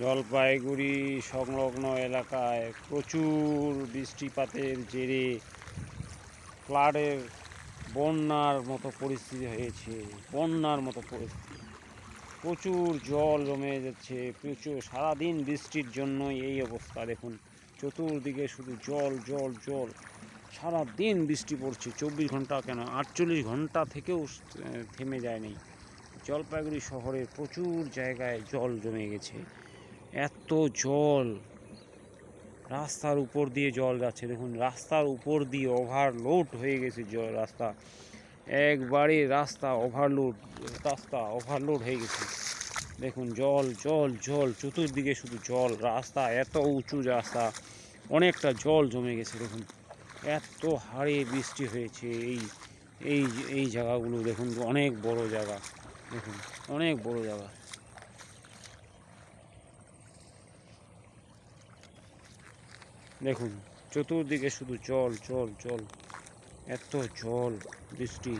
জলপাইগুড়ি সংলগ্ন এলাকায় প্রচুর বৃষ্টিপাতের জেরে ফ্লাডের বন্যার মতো পরিস্থিতি হয়েছে, বন্যার মতো পরিস্থিতি। প্রচুর জল জমে যাচ্ছে, প্রচুর, সারাদিন বৃষ্টির জন্যই এই অবস্থা। দেখুন, চতুর্দিকে শুধু জল জল জল। সারা দিন বৃষ্টি পড়ছে, চব্বিশ ঘণ্টা কেন? আটচল্লিশ ঘণ্টা থেকেও থেমে যায়নি। জলপাইগুড়ি শহরের প্রচুর জায়গায় জল জমে গেছে। এত জল। রাস্তার উপর দিয়ে জল যাচ্ছে। দেখুন, রাস্তার উপর দিয়ে ওভারলোড হয়ে গেছে জল, রাস্তা। একবারে রাস্তা ওভারলোড রাস্তা ওভারলোড হয়ে গেছে। দেখুন, জল জল জল, চতুর্দিকে শুধু জল। রাস্তা এত উঁচু রাস্তা, অনেকটা জল জমে গেছে। দেখুন, এত হারে বৃষ্টি হয়েছে এই এই এই জায়গাগুলো। দেখুন, অনেক বড় জায়গা। দেখুন, অনেক বড় জায়গা। দেখুন চতুর্দিকে শুধু জল জল জল এত জল বৃষ্টি।